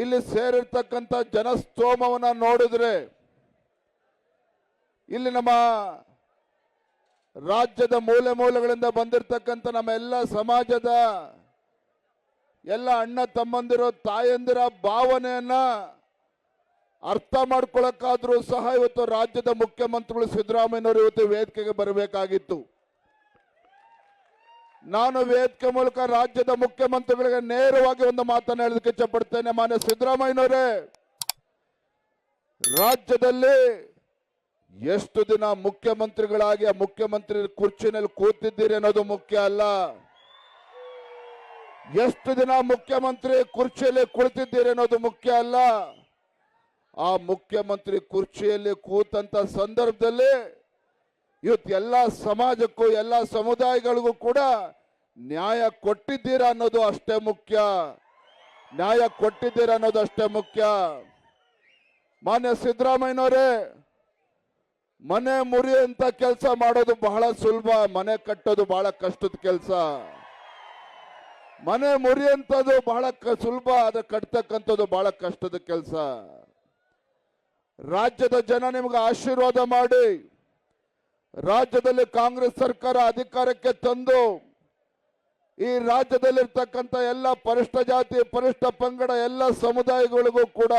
ಇಲ್ಲಿ ಸೇರಿರ್ತಕ್ಕಂಥ ಜನಸ್ತೋಮವನ್ನು ನೋಡಿದ್ರೆ ಇಲ್ಲಿ ನಮ್ಮ ರಾಜ್ಯದ ಮೂಲೆ ಮೂಲೆಗಳಿಂದ ಬಂದಿರತಕ್ಕಂಥ ನಮ್ಮ ಎಲ್ಲ ಸಮಾಜದ ಎಲ್ಲ ಅಣ್ಣ ತಮ್ಮಂದಿರೋ ತಾಯಂದಿರ ಭಾವನೆಯನ್ನ ಅರ್ಥ ಮಾಡ್ಕೊಳಕ್ಕಾದ್ರೂ ಸಹ ಇವತ್ತು ರಾಜ್ಯದ ಮುಖ್ಯಮಂತ್ರಿಗಳು ಸಿದ್ದರಾಮಯ್ಯನವರು ಇವತ್ತು ವೇದಿಕೆಗೆ ಬರಬೇಕಾಗಿತ್ತು. ನಾನು ವೇದಿಕೆ ಮೂಲಕ ರಾಜ್ಯದ ಮುಖ್ಯಮಂತ್ರಿಗಳಿಗೆ ನೇರವಾಗಿ ಒಂದು ಮಾತನ್ನು ಹೇಳೋದಕ್ಕೆ ಇಚ್ಛಪಡ್ತೇನೆ ಮಾನ್ಯ ಸಿದ್ದರಾಮಯ್ಯನವರೇ. ರಾಜ್ಯದಲ್ಲಿ ಎಷ್ಟು ದಿನ ಮುಖ್ಯಮಂತ್ರಿಗಳಾಗಿ ಆ ಮುಖ್ಯಮಂತ್ರಿ ಕುರ್ಚಿನಲ್ಲಿ ಕೂತಿದ್ದೀರಿ ಅನ್ನೋದು ಮುಖ್ಯ ಅಲ್ಲ. ಎಷ್ಟು ದಿನ ಮುಖ್ಯಮಂತ್ರಿ ಕುರ್ಚಿಯಲ್ಲಿ ಕುಳಿತಿದ್ದೀರಿ ಅನ್ನೋದು ಮುಖ್ಯ ಅಲ್ಲ. ಆ ಮುಖ್ಯಮಂತ್ರಿ ಕುರ್ಚಿಯಲ್ಲಿ ಕೂತಂತ ಸಂದರ್ಭದಲ್ಲಿ ಇವತ್ತು ಎಲ್ಲ ಸಮಾಜಕ್ಕೂ, ಎಲ್ಲ ಸಮುದಾಯಗಳಿಗೂ ಕೂಡ ನ್ಯಾಯ ಕೊಟ್ಟಿದ್ದೀರಾ ಅನ್ನೋದು ಅಷ್ಟೇ ಮುಖ್ಯ. ನ್ಯಾಯ ಕೊಟ್ಟಿದ್ದೀರಾ ಅನ್ನೋದು ಅಷ್ಟೇ ಮುಖ್ಯ. ಮಾನ್ಯ ಸಿದ್ದರಾಮಯ್ಯನವರೇ, ಮನೆ ಮುರಿಯಂತ ಕೆಲಸ ಮಾಡೋದು ಬಹಳ ಸುಲಭ, ಮನೆ ಕಟ್ಟೋದು ಬಹಳ ಕಷ್ಟದ ಕೆಲಸ. ಮನೆ ಮುರಿಯಂಥದ್ದು ಬಹಳ ಸುಲಭ ಅದು ಕಟ್ತಕ್ಕಂಥದ್ದು ಬಹಳ ಕಷ್ಟದ ಕೆಲಸ. ರಾಜ್ಯದ ಜನ ನಿಮ್ಗೆ ಆಶೀರ್ವಾದ ಮಾಡಿ. ರಾಜ್ಯದಲ್ಲಿ ಕಾಂಗ್ರೆಸ್ ಸರ್ಕಾರ ಅಧಿಕಾರಕ್ಕೆ ತಂದು, ಈ ರಾಜ್ಯದಲ್ಲಿರ್ತಕ್ಕಂಥ ಎಲ್ಲ ಪರಿಷ್ಠ ಜಾತಿ, ಪರಿಷ್ಠ ಪಂಗಡ ಎಲ್ಲ ಸಮುದಾಯಗಳಿಗೂ ಕೂಡ,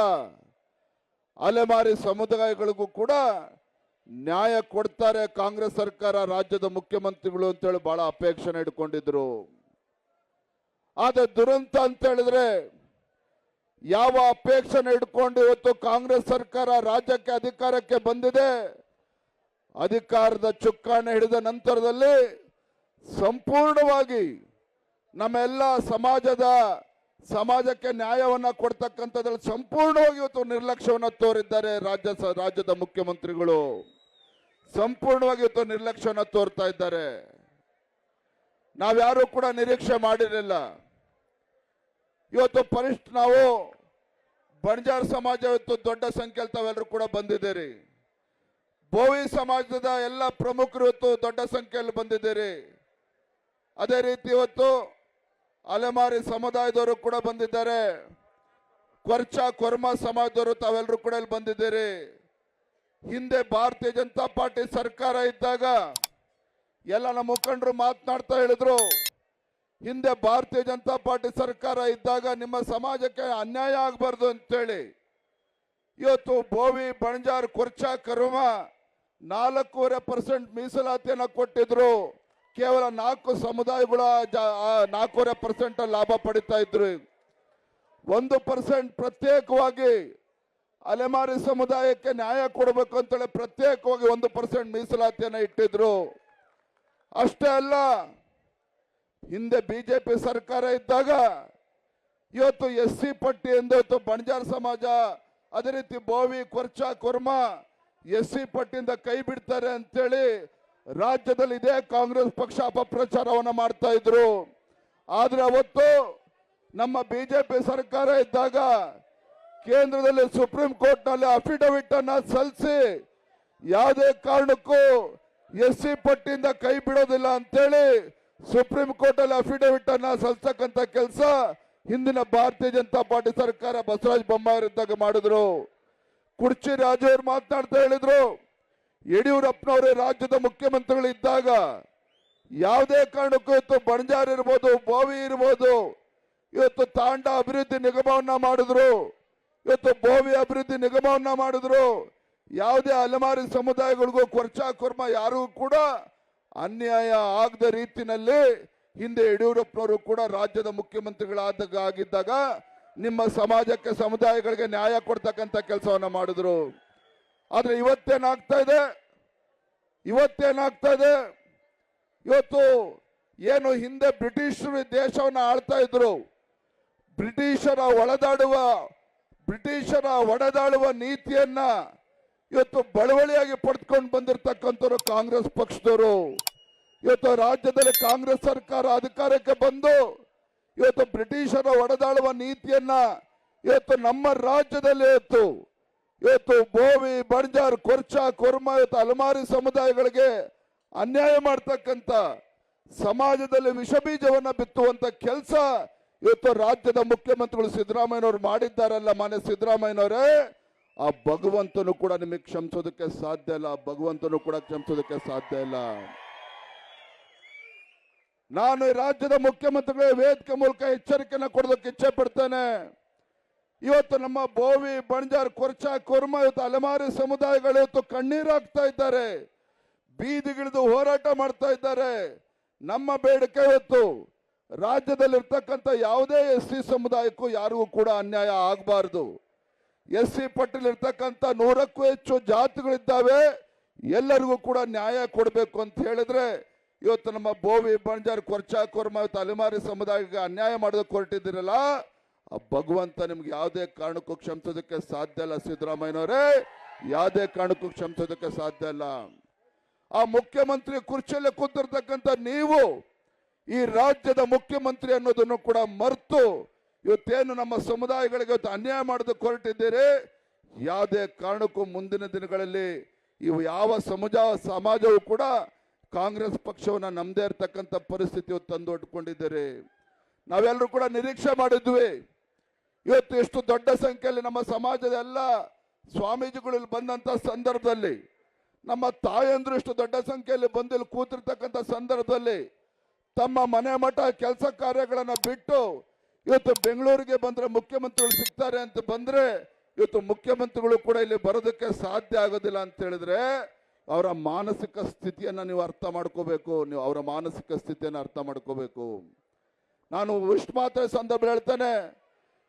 ಅಲೆಮಾರಿ ಸಮುದಾಯಗಳಿಗೂ ಕೂಡ ನ್ಯಾಯ ಕೊಡ್ತಾರೆ ಕಾಂಗ್ರೆಸ್ ಸರ್ಕಾರ, ರಾಜ್ಯದ ಮುಖ್ಯಮಂತ್ರಿಗಳು ಅಂತೇಳಿ ಬಹಳ ಅಪೇಕ್ಷೆ ಇಟ್ಕೊಂಡಿದ್ರು ಆದರೆ ದುರಂತ ಅಂತ ಹೇಳಿದ್ರೆ ಯಾವ ಅಪೇಕ್ಷೆ ಇಟ್ಕೊಂಡು ಇವತ್ತು ಕಾಂಗ್ರೆಸ್ ಸರ್ಕಾರ ರಾಜ್ಯಕ್ಕೆ ಅಧಿಕಾರಕ್ಕೆ ಬಂದಿದೆ? ಅಧಿಕಾರದ ಚುಕ್ಕಾಣಿ ಹಿಡಿದ ನಂತರದಲ್ಲಿ ಸಂಪೂರ್ಣವಾಗಿ ನಮ್ಮೆಲ್ಲ ಸಮಾಜದ ಸಮಾಜಕ್ಕೆ ನ್ಯಾಯವನ್ನ ಕೊಡ್ತಕ್ಕಂಥದ್ರಲ್ಲಿ ಸಂಪೂರ್ಣವಾಗಿ ಇವತ್ತು ನಿರ್ಲಕ್ಷ್ಯವನ್ನು ತೋರಿದ್ದಾರೆ ರಾಜ್ಯ ರಾಜ್ಯದ ಮುಖ್ಯಮಂತ್ರಿಗಳು. ಸಂಪೂರ್ಣವಾಗಿ ಇವತ್ತು ನಿರ್ಲಕ್ಷ್ಯವನ್ನು ತೋರ್ತಾ ಇದ್ದಾರೆ. ನಾವ್ಯಾರು ಕೂಡ ನಿರೀಕ್ಷೆ ಮಾಡಿರಲಿಲ್ಲ. ಇವತ್ತು ಪರಿಷ್ಠ ನಾವು ಬಣಜಾರ್ ಸಮಾಜ ಇವತ್ತು ದೊಡ್ಡ ಸಂಖ್ಯೆಯಲ್ಲಿ ತಾವೆಲ್ಲರೂ ಕೂಡ ಬಂದಿದ್ದೀರಿ. ಬೋವಿ ಸಮಾಜದ ಎಲ್ಲ ಪ್ರಮುಖರು ಇವತ್ತು ದೊಡ್ಡ ಸಂಖ್ಯೆಯಲ್ಲಿ ಬಂದಿದ್ದೀರಿ. ಅದೇ ರೀತಿ ಇವತ್ತು ಅಲೆಮಾರಿ ಸಮುದಾಯದವರು ಕೂಡ ಬಂದಿದ್ದಾರೆ. ಕೊರ್ಚ ಕೊರ್ಮ ಸಮಾಜದವರು ತಾವೆಲ್ಲರೂ ಕೂಡ ಇಲ್ಲಿ ಬಂದಿದ್ದೀರಿ. ಹಿಂದೆ ಭಾರತೀಯ ಜನತಾ ಪಾರ್ಟಿ ಸರ್ಕಾರ ಇದ್ದಾಗ ಎಲ್ಲ ನಮ್ಮ ಮುಖಂಡರು ಮಾತನಾಡ್ತಾ ಹೇಳಿದ್ರು. ಹಿಂದೆ ಭಾರತೀಯ ಜನತಾ ಪಾರ್ಟಿ ಸರ್ಕಾರ ಇದ್ದಾಗ ನಿಮ್ಮ ಸಮಾಜಕ್ಕೆ ಅನ್ಯಾಯ ಆಗಬಾರ್ದು ಅಂತೇಳಿ. ಇವತ್ತು ಬೋವಿ, ಬಣಜಾರ್, ಕೊರ್ಚ, ಕರುಮ ನಾಲ್ಕೂವರೆ ಪರ್ಸೆಂಟ್ ಮೀಸಲಾತಿಯನ್ನು ಕೊಟ್ಟಿದ್ರು. ಕೇವಲ ನಾಲ್ಕು ಸಮುದಾಯಗಳ ನಾಲ್ಕೂವರೆ ಪರ್ಸೆಂಟ್ ಲಾಭ ಪಡಿತಾ ಇದ್ರು. ಒಂದು ಪರ್ಸೆಂಟ್ ಪ್ರತ್ಯೇಕವಾಗಿ ಅಲೆಮಾರಿ ಸಮುದಾಯಕ್ಕೆ ನ್ಯಾಯ ಕೊಡಬೇಕು ಅಂತೇಳಿ ಪ್ರತ್ಯೇಕವಾಗಿ ಒಂದು ಪರ್ಸೆಂಟ್ ಮೀಸಲಾತಿಯನ್ನು ಇಟ್ಟಿದ್ರು. ಅಷ್ಟೇ ಅಲ್ಲ, ಹಿಂದೆ ಬಿಜೆಪಿ ಸರ್ಕಾರ ಇದ್ದಾಗ ಇವತ್ತು ಎಸ್ ಸಿ ಪಟ್ಟಿ ಎಂದು ಬಣಜಾರ್ ಸಮಾಜ, ಅದೇ ರೀತಿ ಬೋವಿ, ಕೊರ್ಚಾ, ಕೊರ್ಮ ಎಸ್ ಸಿ ಪಟ್ಟಿಂದ ಕೈ ಬಿಡ್ತಾರೆ ಅಂತೇಳಿ ರಾಜ್ಯದಲ್ಲಿ ಇದೇ ಕಾಂಗ್ರೆಸ್ ಪಕ್ಷ ಅಪಪ್ರಚಾರವನ್ನ ಮಾಡ್ತಾ ಇದ್ರು. ಆದ್ರೆ ಅವತ್ತು ನಮ್ಮ ಬಿಜೆಪಿ ಸರ್ಕಾರ ಇದ್ದಾಗ ಕೇಂದ್ರದಲ್ಲಿ ಸುಪ್ರೀಂ ಕೋರ್ಟ್ನಲ್ಲಿ ಅಫಿಡವಿಟ್ ಅನ್ನ ಸಲ್ಲಿಸಿ ಯಾವುದೇ ಕಾರಣಕ್ಕೂ ಎಸ್ ಸಿ ಪಟ್ಟಿಯಿಂದ ಕೈ ಬಿಡೋದಿಲ್ಲ ಅಂತೇಳಿ ಸುಪ್ರೀಂ ಕೋರ್ಟ್ ಅಲ್ಲಿ ಅಫಿಡವಿಟ್ ಅನ್ನ ಸಲ್ಲಿಸತಕ್ಕಂತ ಕೆಲಸ ಹಿಂದಿನ ಭಾರತೀಯ ಜನತಾ ಪಾರ್ಟಿ ಸರ್ಕಾರ ಬಸವರಾಜ ಬೊಮ್ಮಾಯಿ ಇದ್ದಾಗ ಮಾಡಿದ್ರು. ಕುರ್ಚಿ ರಾಜವ್ರು ಮಾತನಾಡ್ತಾ ಹೇಳಿದ್ರು. ಯಡಿಯೂರಪ್ಪನವರೇ ರಾಜ್ಯದ ಮುಖ್ಯಮಂತ್ರಿಗಳು ಇದ್ದಾಗ ಯಾವುದೇ ಕಾರಣಕ್ಕೂ ಇವತ್ತು ಬಣಜಾರ್ ಇರ್ಬೋದು, ಬೋವಿ ಇರ್ಬೋದು, ಇವತ್ತು ತಾಂಡ ಅಭಿವೃದ್ಧಿ ನಿಗಮವನ್ನ ಮಾಡಿದ್ರು. ಇವತ್ತು ಬೋವಿ ಅಭಿವೃದ್ಧಿ ನಿಗಮವನ್ನ ಮಾಡಿದ್ರು. ಯಾವುದೇ ಅಲೆಮಾರಿ ಸಮುದಾಯಗಳಿಗೂ ಕೊರ್ಚಾ ಕೊರ್ಮ ಯಾರಿಗೂ ಕೂಡ ಅನ್ಯಾಯ ಆಗದ ರೀತಿಯಲ್ಲಿ ಹಿಂದೆ ಯಡಿಯೂರಪ್ಪನವರು ಕೂಡ ರಾಜ್ಯದ ಮುಖ್ಯಮಂತ್ರಿಗಳಾದಾಗ ಆಗಿದ್ದಾಗ ನಿಮ್ಮ ಸಮಾಜಕ್ಕೆ, ಸಮುದಾಯಗಳಿಗೆ ನ್ಯಾಯ ಕೊಡ್ತಕ್ಕಂಥ ಕೆಲಸವನ್ನ ಮಾಡಿದ್ರು. ಆದರೆ ಇವತ್ತೇನಾಗ್ತಾ ಇದೆ? ಇವತ್ತೇನಾಗ್ತಾ ಇದೆ? ಇವತ್ತು ಏನು ಹಿಂದೆ ಬ್ರಿಟಿಷರು ದೇಶವನ್ನು ಆಳ್ತಾ ಇದ್ರು. ಬ್ರಿಟಿಷರ ಒಳದಾಡುವ, ಬ್ರಿಟಿಷರ ಒಡೆದಾಡುವ ನೀತಿಯನ್ನ ಇವತ್ತು ಬಳುವಳಿಯಾಗಿ ಪಡೆದುಕೊಂಡು ಬಂದಿರತಕ್ಕಂಥವ್ರು ಕಾಂಗ್ರೆಸ್ ಪಕ್ಷದವರು. ಇವತ್ತು ರಾಜ್ಯದಲ್ಲಿ ಕಾಂಗ್ರೆಸ್ ಸರ್ಕಾರ ಅಧಿಕಾರಕ್ಕೆ ಬಂದು ಇವತ್ತು ಬ್ರಿಟಿಷರ ಒಡೆದಾಳುವ ನೀತಿಯನ್ನ ಇವತ್ತು ನಮ್ಮ ರಾಜ್ಯದಲ್ಲಿ ಇವತ್ತು ಇವತ್ತು ಬೋವಿ ಬಣಜಾರ್ ಕೊರ್ಚ, ಕೊರ್ಮ, ಇವತ್ತು ಅಲಮಾರಿ ಸಮುದಾಯಗಳಿಗೆ ಅನ್ಯಾಯ ಮಾಡ್ತಕ್ಕಂಥ ಸಮಾಜದಲ್ಲಿ ವಿಷಬೀಜವನ್ನ ಬಿತ್ತುವಂತ ಕೆಲಸ ಇವತ್ತು ರಾಜ್ಯದ ಮುಖ್ಯಮಂತ್ರಿಗಳು ಸಿದ್ದರಾಮಯ್ಯನವರು ಮಾಡಿದ್ದಾರಲ್ಲ ಮಾನ್ಯ ಸಿದ್ದರಾಮಯ್ಯನವರೇ, ಆ ಭಗವಂತನು ಕೂಡ ನಿಮಗೆ ಕ್ಷಮಿಸೋದಕ್ಕೆ ಸಾಧ್ಯ ಇಲ್ಲ ಭಗವಂತನು ಕೂಡ ಕ್ಷಮಿಸೋದಕ್ಕೆ ಸಾಧ್ಯ ಇಲ್ಲ. ನಾನು ರಾಜ್ಯದ ಮುಖ್ಯಮಂತ್ರಿಗಳ ವೇದಿಕೆ ಮೂಲಕ ಎಚ್ಚರಿಕೆಯನ್ನು ಕೊಡೋದಕ್ಕೆ ಇಚ್ಛೆ ಪಡ್ತೇನೆ ಇವತ್ತು ನಮ್ಮ ಬೋವಿ, ಬಣಜಾರ್, ಕೊರ್ಚ, ಕುರ್ಮ, ಇವತ್ತು ಅಲೆಮಾರಿ ಸಮುದಾಯಗಳು ಇವತ್ತು ಕಣ್ಣೀರಾಗ್ತಾ ಇದ್ದಾರೆ. ಬೀದಿಗಿಳಿದು ಹೋರಾಟ ಮಾಡ್ತಾ ಇದ್ದಾರೆ. ನಮ್ಮ ಬೇಡಿಕೆ ಇವತ್ತು ರಾಜ್ಯದಲ್ಲಿರ್ತಕ್ಕಂಥ ಯಾವುದೇ ಎಸ್ ಸಿ ಸಮುದಾಯಕ್ಕೂ ಯಾರಿಗೂ ಕೂಡ ಅನ್ಯಾಯ ಆಗಬಾರ್ದು. ಎಸ್ ಸಿ ಪಟ್ಟಿಲಿರ್ತಕ್ಕಂಥ ನೂರಕ್ಕೂ ಹೆಚ್ಚು ಜಾತಿಗಳಿದ್ದಾವೆ. ಎಲ್ಲರಿಗೂ ಕೂಡ ನ್ಯಾಯ ಕೊಡಬೇಕು ಅಂತ ಹೇಳಿದ್ರೆ ಇವತ್ತು ನಮ್ಮ ಬೋವಿ ಬಣಜಾರ್ ಕೊರ್ಚಾ ಕೊರ್ಮ ಇವತ್ತು ಅಲೆಮಾರಿ ಸಮುದಾಯಕ್ಕೆ ಅನ್ಯಾಯ ಮಾಡೋದಕ್ಕೆ ಹೊರಟಿದ್ದೀರಲ್ಲ, ಆ ಭಗವಂತ ನಿಮ್ಗೆ ಯಾವುದೇ ಕಾರಣಕ್ಕೂ ಕ್ಷಮಿಸೋದಕ್ಕೆ ಸಾಧ್ಯ ಇಲ್ಲ, ಸಿದ್ದರಾಮಯ್ಯನವರೇ. ಯಾವುದೇ ಕಾರಣಕ್ಕೂ ಕ್ಷಮಿಸೋದಕ್ಕೆ ಸಾಧ್ಯ ಇಲ್ಲ. ಆ ಮುಖ್ಯಮಂತ್ರಿ ಕುರ್ಚಿಯಲ್ಲಿ ಕೂತಿರ್ತಕ್ಕಂಥ ನೀವು, ಈ ರಾಜ್ಯದ ಮುಖ್ಯಮಂತ್ರಿ ಅನ್ನೋದನ್ನು ಕೂಡ ಮರೆತು ಇವತ್ತೇನು ನಮ್ಮ ಸಮುದಾಯಗಳಿಗೆ ಇವತ್ತು ಅನ್ಯಾಯ ಮಾಡೋದಕ್ಕೆ ಹೊರಟಿದ್ದೀರಿ, ಯಾವುದೇ ಕಾರಣಕ್ಕೂ ಮುಂದಿನ ದಿನಗಳಲ್ಲಿ ಇವು ಯಾವ ಸಮುದಾಯ ಸಮಾಜವೂ ಕೂಡ ಕಾಂಗ್ರೆಸ್ ಪಕ್ಷವನ್ನು ನಮ್ಮದೇ ಇರತಕ್ಕಂಥ ಪರಿಸ್ಥಿತಿ ತಂದೊಡ್ಕೊಂಡಿದ್ದಾರೆ. ನಾವೆಲ್ಲರೂ ಕೂಡ ನಿರೀಕ್ಷೆ ಮಾಡಿದ್ವಿ. ಇವತ್ತು ಎಷ್ಟು ದೊಡ್ಡ ಸಂಖ್ಯೆಯಲ್ಲಿ ನಮ್ಮ ಸಮಾಜದ ಎಲ್ಲ ಸ್ವಾಮೀಜಿಗಳು ಇಲ್ಲಿ ಬಂದಂತ ಸಂದರ್ಭದಲ್ಲಿ, ನಮ್ಮ ತಾಯಂದ್ರು ಇಷ್ಟು ದೊಡ್ಡ ಸಂಖ್ಯೆಯಲ್ಲಿ ಬಂದು ಇಲ್ಲಿ ಕೂತಿರ್ತಕ್ಕಂಥ ಸಂದರ್ಭದಲ್ಲಿ ತಮ್ಮ ಮನೆ ಮಠ ಕೆಲಸ ಕಾರ್ಯಗಳನ್ನ ಬಿಟ್ಟು ಇವತ್ತು ಬೆಂಗಳೂರಿಗೆ ಬಂದ್ರೆ ಮುಖ್ಯಮಂತ್ರಿಗಳು ಸಿಗ್ತಾರೆ ಅಂತ ಬಂದ್ರೆ ಇವತ್ತು ಮುಖ್ಯಮಂತ್ರಿಗಳು ಕೂಡ ಇಲ್ಲಿ ಬರೋದಕ್ಕೆ ಸಾಧ್ಯ ಆಗೋದಿಲ್ಲ ಅಂತ ಹೇಳಿದ್ರೆ ಅವರ ಮಾನಸಿಕ ಸ್ಥಿತಿಯನ್ನು ನೀವು ಅರ್ಥ ಮಾಡ್ಕೋಬೇಕು, ನೀವು ಅವರ ಮಾನಸಿಕ ಸ್ಥಿತಿಯನ್ನು ಅರ್ಥ ಮಾಡ್ಕೋಬೇಕು. ನಾನು ಇಷ್ಟು ಮಾತ್ರ ಸಂದರ್ಭ ಹೇಳ್ತೇನೆ,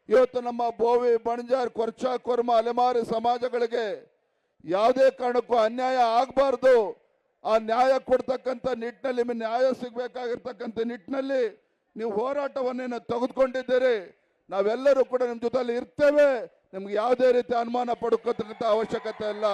ಇವತ್ತು ನಮ್ಮ ಬೋವಿ, ಬಣಜಾರ್, ಕೊರ್ಚ, ಕೊರ್ಮ, ಅಲೆಮಾರಿ ಸಮಾಜಗಳಿಗೆ ಯಾವುದೇ ಕಾರಣಕ್ಕೂ ಅನ್ಯಾಯ ಆಗಬಾರ್ದು. ಆ ನ್ಯಾಯ ಕೊಡ್ತಕ್ಕಂಥ ನಿಟ್ಟಿನಲ್ಲಿ ನ್ಯಾಯ ಸಿಗಬೇಕಾಗಿರ್ತಕ್ಕಂಥ ನಿಟ್ಟಿನಲ್ಲಿ ನೀವು ಹೋರಾಟವನ್ನೇನು ತೆಗೆದುಕೊಂಡಿದ್ದೀರಿ? ನಾವೆಲ್ಲರೂ ಕೂಡ ನಿಮ್ಮ ಜೊತೆಯಲ್ಲಿ ಇರ್ತೇವೆ. ನಿಮ್ಗೆ ಯಾವುದೇ ರೀತಿ ಅನುಮಾನ ಪಡ್ಕೋತಕ್ಕಂಥ ಅವಶ್ಯಕತೆ ಇಲ್ಲ.